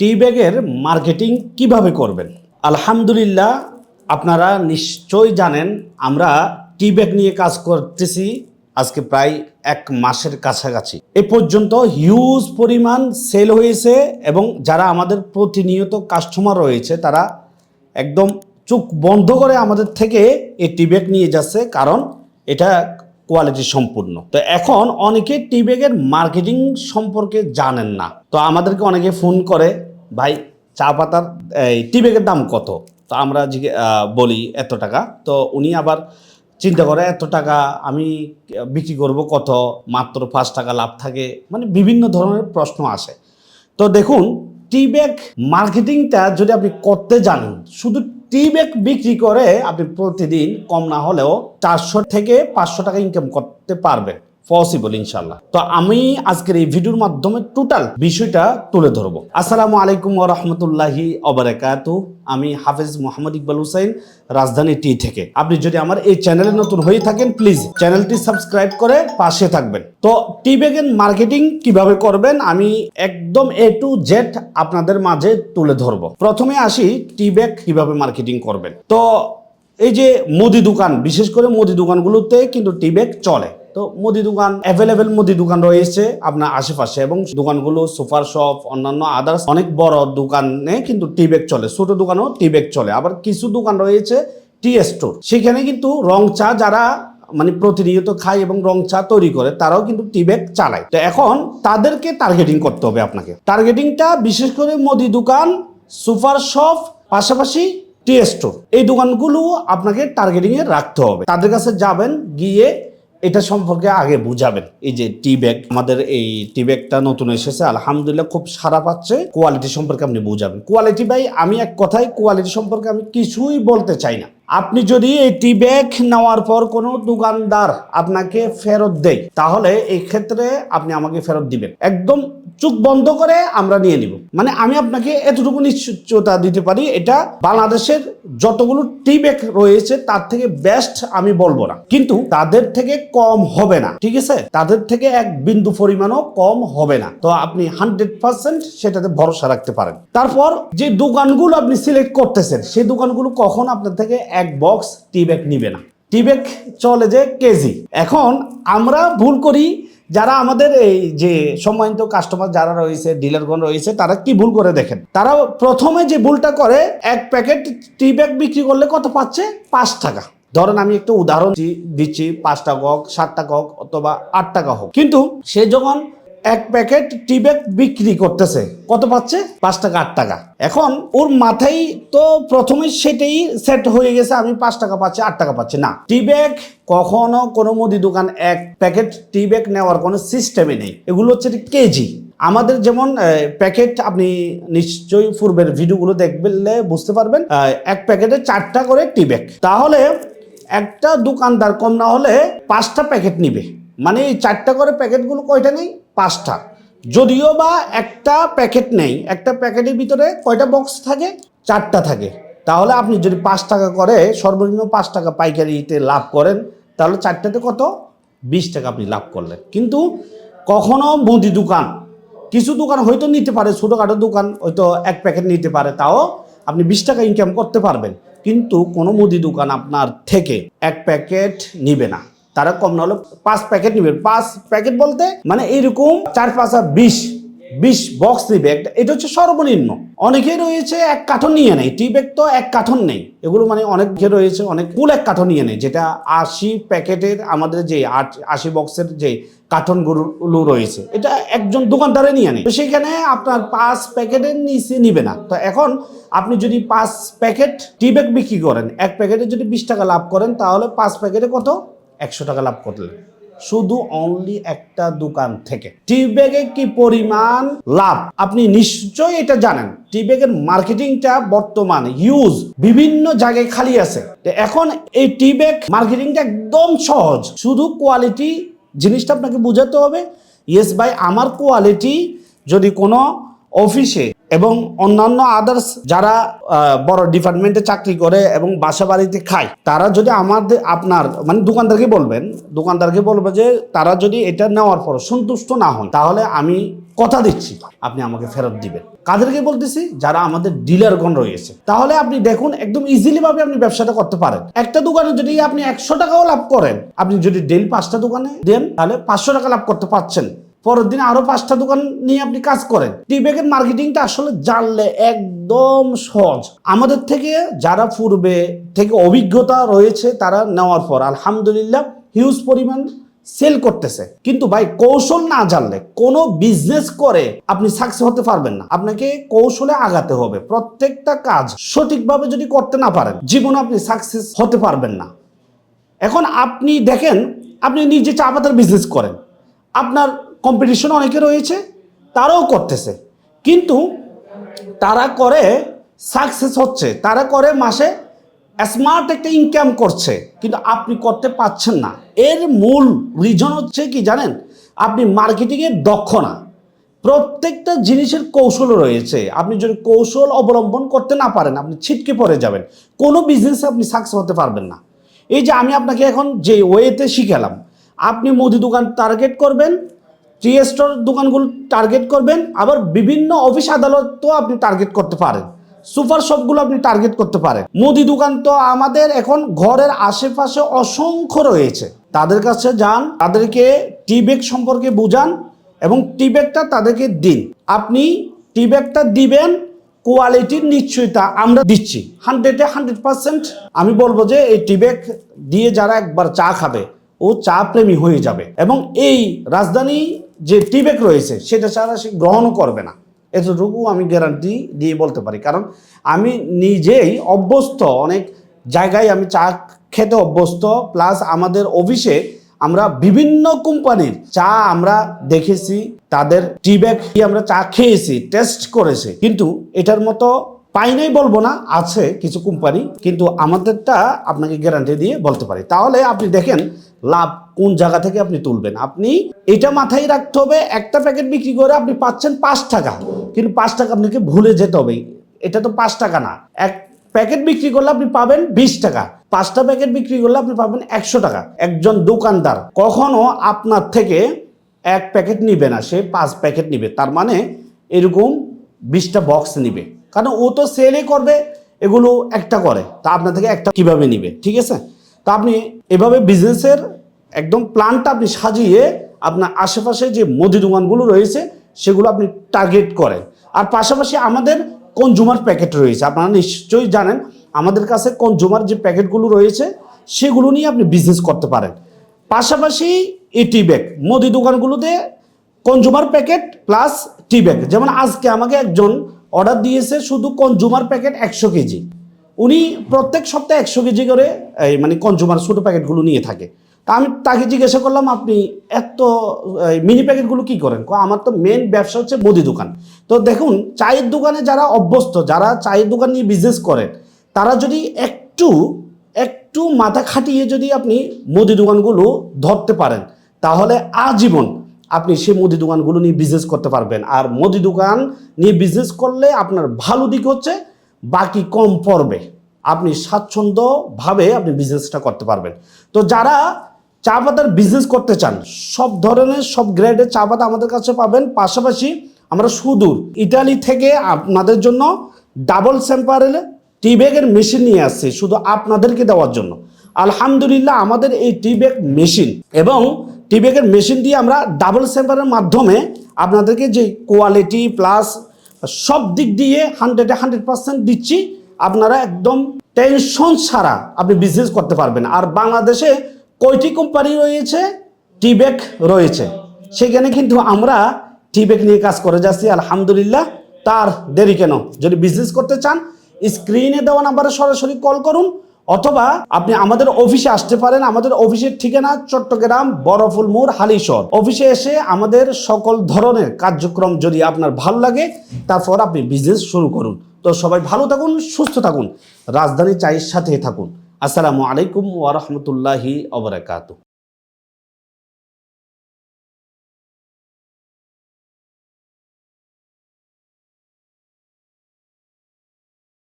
টি ব্যাগের মার্কেটিং কীভাবে করবেন? আলহামদুলিল্লাহ, আপনারা নিশ্চয়ই জানেন, আমরা টি ব্যাগ নিয়ে কাজ করতেছি আজকে প্রায় এক মাসের কাছাকাছি। এ পর্যন্ত হিউজ পরিমাণ সেল হয়েছে এবং যারা আমাদের প্রতিনিয়ত কাস্টমার রয়েছে, তারা একদম চোখ বন্ধ করে আমাদের থেকে এই টি ব্যাগ নিয়ে যাচ্ছে, কারণ এটা কোয়ালিটি সম্পূর্ণ। তো এখন অনেকে টি ব্যাগের মার্কেটিং সম্পর্কে জানেন না। তো আমাদেরকে অনেকে ফোন করে ভাই, চা পাতার, এই টি ব্যাগের দাম কত? তো আমরা বলি এত টাকা। তো উনি আবার চিন্তা করে, এত টাকা আমি বিক্রি করব কত? মাত্র পাঁচ টাকা লাভ থাকে। মানে বিভিন্ন ধরনের প্রশ্ন আসে। তো দেখুন, টি ব্যাগ মার্কেটিংটা যদি আপনি করতে জানেন, শুধু টি ব্যাগ বিক্রি করে আপনি প্রতিদিন কম না হলেও চারশো থেকে পাঁচশো টাকা ইনকাম করতে পারবেন। পসিবল ইনশাল্লাহ তো আমি আজকের এই ভিডিওর মাধ্যমে টোটাল বিষয়টা তুলে ধরবো। আসসালামু আলাইকুম রহমতুল্লাহি অবরাকাতু আমি হাফেজ মোহাম্মদ ইকবাল হুসাইন, রাজধানী টি থেকে। আপনি যদি আমার এই চ্যানেলে নতুন হয়ে থাকেন প্লিজ চ্যানেলটি সাবস্ক্রাইব করে পাশে থাকবেন। তো টি ব্যাগের মার্কেটিং কীভাবে করবেন, আমি একদম এ টু জেড আপনাদের মাঝে তুলে ধরবো। প্রথমে আসি টি ব্যাগ কীভাবে মার্কেটিং করবেন। তো এই যে মুদি দোকান, বিশেষ করে মুদি দোকানগুলোতে কিন্তু টি ব্যাগ চলে। তো মুদি দোকান অ্যাভেলেবেল মুদি দোকান রয়েছে আপনার আশেপাশে এবং দোকানগুলো সুপার শপ, অন্যান্য আদার্স অনেক বড় দোকানে কিন্তু টি ব্যাগ চলে, ছোট দোকানেও টি ব্যাগ চলে। আবার কিছু দোকান রয়েছে টি স্টোর সেখানে কিন্তু রং চা যারা মানে প্রতিনিয়ত খায় এবং রং চা তৈরি করে, তারাও কিন্তু টি ব্যাগ চালায়। তো এখন তাদেরকে টার্গেটিং করতে হবে আপনাকে। টার্গেটিংটা বিশেষ করে মুদি দোকান, সুপার শপ, পাশাপাশি টি স্টোর এই দোকানগুলো আপনাকে টার্গেটিংয়ে রাখতে হবে। তাদের কাছে যাবেন, গিয়ে এটা সম্পর্কে আগে বুঝাবেন। এই যে টি ব্যাগ আমাদের এই টি ব্যাগটা নতুন এসেছে, আলহামদুলিল্লাহ খুব সারা পাচ্ছে। কোয়ালিটি সম্পর্কে আপনি বুঝাবেন। কোয়ালিটি ভাই, আমি এক কথায় কোয়ালিটি সম্পর্কে আমি কিছুই বলতে চাই না। আপনি যদি এই টি ব্যাগ নেওয়ার পর কোনো দোকানদার আপনাকে ফেরত দেয়, তাহলে এই ক্ষেত্রে আপনি আমাকে ফেরত দিবেন। একদম চোখ বন্ধ করে আমরা নিয়ে নিব। মানে আমি আপনাকে এতটুকু নিশ্চয়তা দিতে পারি, এটা বাংলাদেশের যতগুলো টি ব্যাগ রয়েছে, তার থেকে বেস্ট আমি বলব না। কিন্তু তাদের থেকে কম হবে না, ঠিক আছে? তাদের থেকে এক বিন্দু পরিমাণও কম হবে না। তো আপনি হান্ড্রেড পার্সেন্ট সেটাতে ভরসা রাখতে পারেন। তারপর যে দোকানগুলো আপনি সিলেক্ট করতেছেন, সেই দোকানগুলো কখন আপনার থেকে এক বক্স টি ব্যাগ নিবে না। টি ব্যাগ চলে যে কেজি এখন আমরা ভুল করি, যারা আমাদের এই যে সম্মানিত কাস্টমার যারা রয়েছে ডিলারগণ রয়েছে, তারা কি ভুল করে দেখেন? তারা প্রথমে যে ভুলটা করে, এক প্যাকেট টি ব্যাগ বিক্রি করলে কত পাচ্ছে? পাঁচ টাকা। ধরেন আমি একটু উদাহরণ দিচ্ছি, পাঁচ টাকা হোক, সাত টাকা হোক, অথবা আট টাকা হোক। কিন্তু সে যখন এক প্যাকেট টি ব্যাগ বিক্রি করতেছে। কত পাচ্ছে? পাঁচ টাকা, আট টাকা। এখন ওর মাথায় তো প্রথমে সেটাই সেট হয়ে গেছে, আমি পাঁচ টাকা পাচ্ছি, আট টাকা পাচ্ছি। না টি ব্যাগ কখনো কোনো মুদি দোকান এক প্যাকেট টি ব্যাগ নেওয়ার কোনো সিস্টেমই নেই। এগুলো হচ্ছে কেজি। আমাদের যেমন প্যাকেট আপনি নিশ্চয়ই পূর্বের ভিডিওগুলো দেখলে বুঝতে পারবেন এক প্যাকেটে চারটা করে টি ব্যাগ তাহলে একটা দোকানদার কম না হলে পাঁচটা প্যাকেট নিবে। মানে এই চারটা করে প্যাকেটগুলো কয়টা নেই? পাঁচটা। যদিও বা একটা প্যাকেট নেই, একটা প্যাকেটের ভিতরে কয়টা বক্স থাকে? চারটা থাকে। তাহলে আপনি যদি পাঁচ টাকা করে, সর্বনিম্ন পাঁচ টাকা পাইকারিতে লাভ করেন, তাহলে চারটাতে কত? বিশ টাকা আপনি লাভ করলেন। কিন্তু কখনো মুদি দোকান, কিছু দোকান হয়তো নিতে পারে, ছোটোখাটো দোকান হয়তো এক প্যাকেট নিতে পারে, তাও আপনি বিশ টাকা ইনকাম করতে পারবেন। কিন্তু কোনো মুদি দোকান আপনার থেকে এক প্যাকেট নিবে না। তারা কম না হলে পাঁচ প্যাকেট নিবে। পাঁচ প্যাকেট বলতে মানে এরকম চার, পাঁচ আর বিশ বিশ বক্স নিবে। এটা হচ্ছে সর্বনিম্ন। অনেকে রয়েছে এক কাঠন নিয়ে নেয়। টি ব্যাগ তো এক কাঠন নেই। এগুলো মানে অনেকে রয়েছে, অনেক ফুল এক কাঠন নিয়ে নেয়। যেটা আশি প্যাকেটের আমাদের যে আশি বক্সের যে কার্টনগুলো রয়েছে, এটা একজন দোকানদারে নিয়ে নেয়। তো সেখানে আপনার পাঁচ প্যাকেটের নিচে নিবে না। তো এখন আপনি যদি পাঁচ প্যাকেট টি ব্যাগ বিক্রি করেন, এক প্যাকেটে যদি বিশ টাকা লাভ করেন, তাহলে পাঁচ প্যাকেটে কত? একশো টাকা লাভ করলেন শুধু অনলি একটা দোকান থেকে। টি ব্যাগে কি পরিমাণ লাভ? আপনি নিশ্চয়ই এটা জানেন। টি ব্যাগের মার্কেটিংটা বর্তমানে ইউজ বিভিন্ন জায়গায় খালি আছে। এখন এই টি ব্যাগ মার্কেটিংটা একদম সহজ। শুধু কোয়ালিটি জিনিসটা আপনাকে বোঝাতে হবে। ইয়েস ভাই, আমার কোয়ালিটি যদি কোনো অফিসে এবং অন্যান্য আদার্স যারা বড় ডিপার্টমেন্টে চাকরি করে এবং বাসা বাড়িতে খায়, তারা যদি আমাদের, আপনার মানে দোকানদারকে বলবেন, দোকানদারকে বলবে যে তারা যদি এটা নেওয়ার পর সন্তুষ্ট না হন, তাহলে আমি কথা দিচ্ছি। আপনি আমাকে ফেরত দিবেন। কাদেরকে বলতেছি? যারা আমাদের ডিলারগণ রয়েছে। তাহলে আপনি দেখুন, একদম ইজিলি ভাবে আপনি ব্যবসাটা করতে পারেন। একটা দোকানে যদি আপনি একশো টাকাও লাভ করেন, আপনি যদি ডেলি পাঁচটা দোকানে দেন, তাহলে পাঁচশো টাকা লাভ করতে পারছেন। পরের দিন আরও পাঁচটা দোকান নিয়ে আপনি কাজ করেন। টি ব্যাগের মার্কেটিংটা আসলে জানলে একদম সহজ। আমাদের থেকে যারা পূর্বে থেকে অভিজ্ঞতা রয়েছে তারা নেওয়ার পর আলহামদুলিল্লাহ হিউজ পরিমাণ সেল করতেছে। কিন্তু ভাই, কৌশল না জানলে, কোনো বিজনেস করে আপনি সাকসেস হতে পারবেন না। আপনাকে কৌশলে আগাতে হবে। প্রত্যেকটা কাজ সঠিকভাবে যদি করতে না পারেন, জীবনে আপনি সাকসেস হতে পারবেন না। এখন আপনি দেখেন, আপনি নিজে চা পাতার বিজনেস করেন। আপনার কম্পিটিশন অনেকে রয়েছে, তারাও করতেছে। কিন্তু তারা করে সাকসেস হচ্ছে, তারা করে মাসে স্মার্ট একটা ইনকাম করছে, কিন্তু আপনি করতে পারছেন না। এর মূল রিজন হচ্ছে কি জানেন? আপনি মার্কেটিংয়ে দক্ষ না। প্রত্যেকটা জিনিসের কৌশল রয়েছে। আপনি যদি কৌশল অবলম্বন করতে না পারেন, আপনি ছিটকে পড়ে যাবেন। কোনো বিজনেসে আপনি সাকসেস হতে পারবেন না। এই যে আমি আপনাকে এখন যে ওয়েতে শিখালাম, আপনি মুদি দোকান টার্গেট করবেন টি স্টোর দোকানগুলো টার্গেট করবেন, আবার বিভিন্ন অফিস আদালতও আপনি টার্গেট করতে পারেন। সুপার শপগুলো আপনি টার্গেট করতে পারেন। মুদি দোকান তো আমাদের এখন ঘরের আশেপাশে অসংখ্য রয়েছে। তাদের কাছে যান, তাদেরকে টি ব্যাগ সম্পর্কে বুঝান এবং টি ব্যাগটা তাদেরকে দিন। আপনি টি ব্যাগটা দিবেন কোয়ালিটির নিশ্চয়তা আমরা দিচ্ছি। হান্ড্রেডে হান্ড্রেড পার্সেন্ট আমি বলব যে এই টি ব্যাগ দিয়ে যারা একবার চা খাবে, ও চা প্রেমী হয়ে যাবে। এবং এই রাজধানী যে টি ব্যাগ রয়েছে, সেটা ছাড়া সে গ্রহণও করবে না। এতটুকু আমি গ্যারান্টি দিয়ে বলতে পারি। কারণ আমি নিজেই অভ্যস্ত, অনেক জায়গায় আমি চা খেতে অভ্যস্ত প্লাস আমাদের অফিসে আমরা বিভিন্ন কোম্পানির চা আমরা দেখেছি, তাদের টি ব্যাগ আমরা চা খেয়েছি টেস্ট করেছি। কিন্তু এটার মতো পাই নাই বলব না, আছে কিছু কোম্পানি, কিন্তু আমাদেরটা আপনাকে গ্যারান্টি দিয়ে বলতে পারি। তাহলে আপনি দেখেন লাভ কোন জায়গা থেকে আপনি তুলবেন। আপনি এটা মাথায় রাখতে হবে, একটা প্যাকেট বিক্রি করে আপনি পাচ্ছেন পাঁচ টাকা, কিন্তু পাঁচ টাকা আপনাকে ভুলে যেতে হবে। এটা তো পাঁচ টাকা না। এক প্যাকেট বিক্রি করলে আপনি পাবেন বিশ টাকা, পাঁচটা প্যাকেট বিক্রি করলে আপনি পাবেন একশো টাকা। একজন দোকানদার কখনো আপনার থেকে এক প্যাকেট নিবে না, সে পাঁচ প্যাকেট নিবে। তার মানে এরকম বিশটা বক্স নিবে। কারণ ও তো সেলই করবে, এগুলো একটা করে। তা আপনার থেকে একটা কীভাবে নিবে, ঠিক আছে? তা আপনি এভাবে বিজনেসের একদম প্ল্যানটা আপনি সাজিয়ে আপনার আশেপাশে যে মুদি দোকানগুলো রয়েছে, সেগুলো আপনি টার্গেট করেন। আর পাশাপাশি আমাদের কনজুমার প্যাকেট রয়েছে। আপনারা নিশ্চয়ই জানেন, আমাদের কাছে কনজুমার যে প্যাকেটগুলো রয়েছে, সেগুলো নিয়ে আপনি বিজনেস করতে পারেন। পাশাপাশি এই টি ব্যাগ মুদি দোকানগুলোতে consumer packet plus tea bag যেমন আজকে আমাকে একজন অর্ডার দিয়েছে শুধু কনজুমার প্যাকেট একশো কেজি। উনি প্রত্যেক সপ্তাহে একশো কেজি করে, এই মানে কনজুমার ছোটো প্যাকেটগুলো নিয়ে থাকে। তা আমি তাকে জিজ্ঞাসা করলাম, আপনি এত মিনি প্যাকেটগুলো কি করেন? আমার তো মেন ব্যবসা হচ্ছে মুদি দোকান। তো দেখুন, চায়ের দোকানে যারা অভ্যস্ত, যারা চায়ের দোকান নিয়ে বিজনেস করেন, তারা যদি একটু একটু মাথা খাটিয়ে যদি আপনি মুদি দোকানগুলো ধরতে পারেন, তাহলে আজীবন আপনি সেই মুদি দোকানগুলো নিয়ে বিজনেস করতে পারবেন। আর মুদি দোকান নিয়ে বিজনেস করলে আপনার ভালো দিক হচ্ছে, বাকি কম পড়বে। আপনি স্বাচ্ছন্দ্যভাবে আপনি বিজনেসটা করতে পারবেন। তো যারা চা পাতার বিজনেস করতে চান, সব ধরনের, সব গ্রেডের চা পাতা আমাদের কাছে পাবেন। পাশাপাশি আমরা সুদূর, ইটালি থেকে আপনাদের জন্য ডাবল স্যাম্পারের টি ব্যাগের মেশিন নিয়ে আসছি, শুধু আপনাদেরকে দেওয়ার জন্য। আলহামদুলিল্লাহ, আমাদের এই টি ব্যাগ মেশিন এবং টি ব্যাগের মেশিন দিয়ে আমরা ডাবল স্যাম্পারের মাধ্যমে আপনাদেরকে যে কোয়ালিটি প্লাস সব দিক দিয়ে হান্ড্রেডে হান্ড্রেড পার্সেন্ট দিচ্ছি, আপনারা একদম টেনশন ছাড়া আপনি বিজনেস করতে পারবেন। আর বাংলাদেশে কয়টি কোম্পানি রয়েছে? টি ব্যাগ রয়েছে। সেখানে কিন্তু আমরা টি ব্যাগ নিয়ে কাজ করে যাচ্ছি, আলহামদুলিল্লাহ। তার দেরি কেন? যদি বিজনেস করতে চান স্ক্রিনে দেওয়া নাম্বারে সরাসরি কল করুন। অথবা আপনি আমাদের অফিসে আসতে পারেন, আমাদের অফিসের ঠিকানা চট্টগ্রাম বরফুল মোড়, হালিশহর। অফিসে এসে আমাদের সকল ধরনের কার্যক্রম যদি আপনার ভালো লাগে, তারপর আপনি বিজনেস শুরু করুন। তো সবাই ভালো থাকুন, সুস্থ থাকুন, রাজধানী চায়ের সাথে থাকুন। আসসালামু আলাইকুম ওয়া রাহমাতুল্লাহি ওয়া বারাকাতুহু।